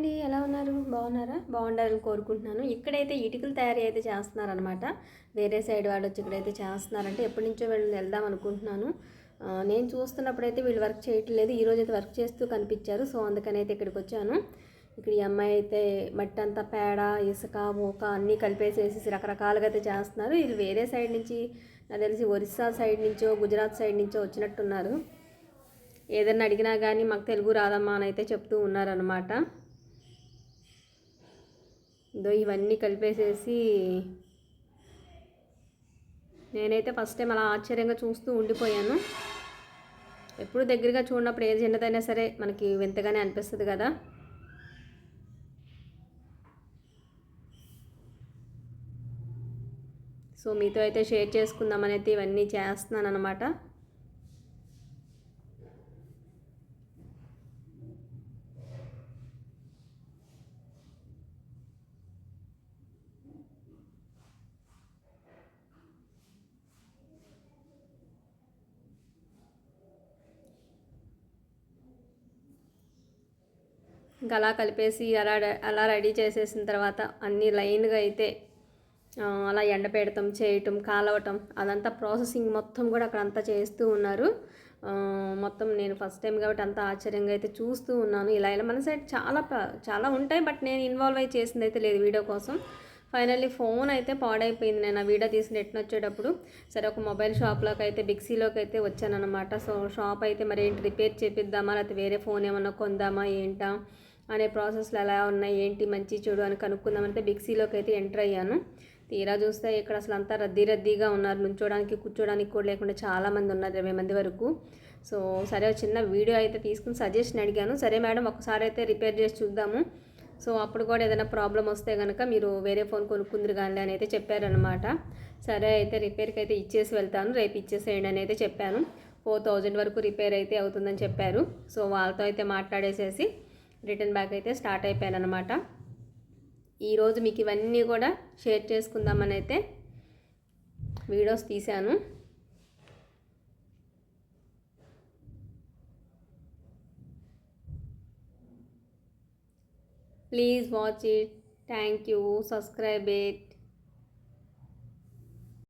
అండి ఎలా ఉన్నారు? బాగున్నారా? బాగుండాలని కోరుకుంటున్నాను. ఇక్కడైతే ఇటుకలు తయారీ అయితే చేస్తున్నారనమాట వేరే సైడ్ వాళ్ళు వచ్చి ఇక్కడైతే చేస్తున్నారంటే ఎప్పటి నుంచో వీళ్ళు వెళ్దాం అనుకుంటున్నాను. నేను చూస్తున్నప్పుడైతే వీళ్ళు వర్క్ చేయట్లేదు. ఈరోజు అయితే వర్క్ చేస్తూ కనిపించారు. సో అందుకని అయితే ఇక్కడికి వచ్చాను. ఇక్కడ ఈ అమ్మాయి అయితే మట్టి అంతా పేడ ఇసుక మూక అన్నీ కలిపేసేసి రకరకాలుగా అయితే చేస్తున్నారు. వీళ్ళు వేరే సైడ్ నుంచి నాకు తెలిసి ఒరిస్సా సైడ్ నుంచో గుజరాత్ సైడ్ నుంచో వచ్చినట్టున్నారు. ఏదన్నా అడిగినా కానీ మాకు తెలుగు రాదమ్మా అని అయితే చెప్తూ ఉన్నారనమాట దో ఇవన్నీ కలిపేసేసి నేనైతే ఫస్ట్ టైం అలా ఆశ్చర్యంగా చూస్తూ ఉండిపోయాను. ఎప్పుడు దగ్గరగా చూడనప్పుడు ఏది చిన్నదైనా సరే మనకి వింతగానే అనిపిస్తుంది కదా. సో మీతో అయితే షేర్ చేసుకుందామని అయితే ఇవన్నీ చేస్తున్నాను అనమాట ఇంకా అలా కలిపేసి అలా అలా రెడీ చేసేసిన తర్వాత అన్ని లైన్గా అయితే అలా ఎండ పెడతాం చేయటం కాలవటం అదంతా ప్రాసెసింగ్ మొత్తం కూడా అక్కడ అంతా చేస్తూ ఉన్నారు. మొత్తం నేను ఫస్ట్ టైం కాబట్టి అంత ఆశ్చర్యంగా అయితే చూస్తూ ఉన్నాను. ఇలా ఇలా మన సైడ్ చాలా ప- చాలా ఉంటాయి బట్ నేను ఇన్వాల్వ్ అయి చేసింది అయితే లేదు వీడియో కోసం. ఫైనల్లీ ఫోన్ అయితే పాడైపోయింది. నేను ఆ వీడియో తీసిన ఎట్న వచ్చేటప్పుడు సరే ఒక మొబైల్ షాప్లోకి అయితే బిక్సీలోకి అయితే వచ్చానమాట సో షాప్ అయితే మరి ఏంటి రిపేర్ చేపిద్దామా లేకపోతే వేరే ఫోన్ ఏమన్నా కొందామా ఏంటా? అనే ప్రాసెస్లు ఎలా ఉన్నాయి ఏంటి మంచి చెడు అని కనుక్కుందామంటే బిక్సీలోకి అయితే ఎంటర్ అయ్యాను. తీరా చూస్తే ఇక్కడ అసలు అంతా రద్దీ రద్దీగా ఉన్నారు. నుంచోడానికి కూర్చోడానికి కూడా లేకుండా చాలామంది ఉన్నారు ఇరవై మంది వరకు. సో సరే చిన్న వీడియో అయితే తీసుకుని సజెషన్ అడిగాను. సరే మేడం ఒకసారి అయితే రిపేర్ చేసి చూద్దాము. సో అప్పుడు కూడా ఏదైనా ప్రాబ్లం వస్తే కనుక మీరు వేరే ఫోన్ కొనుక్కుందరు కానీ అని అయితే చెప్పారనమాట సరే అయితే రిపేర్కి అయితే ఇచ్చేసి వెళ్తాను. రేపు ఇచ్చేసేయండి అని అయితే చెప్పాను. ఫోర్ థౌజండ్ వరకు రిపేర్ అయితే అవుతుందని చెప్పారు. సో వాళ్ళతో అయితే మాట్లాడేసేసి రిటర్న్ బ్యాక్ అయితే స్టార్ట్ అయిపోయాను అనమాట ఈరోజు మీకు ఇవన్నీ కూడా షేర్ చేసుకుందామని అయితే వీడియోస్ తీశాను. Please watch it. Thank you. Subscribe it.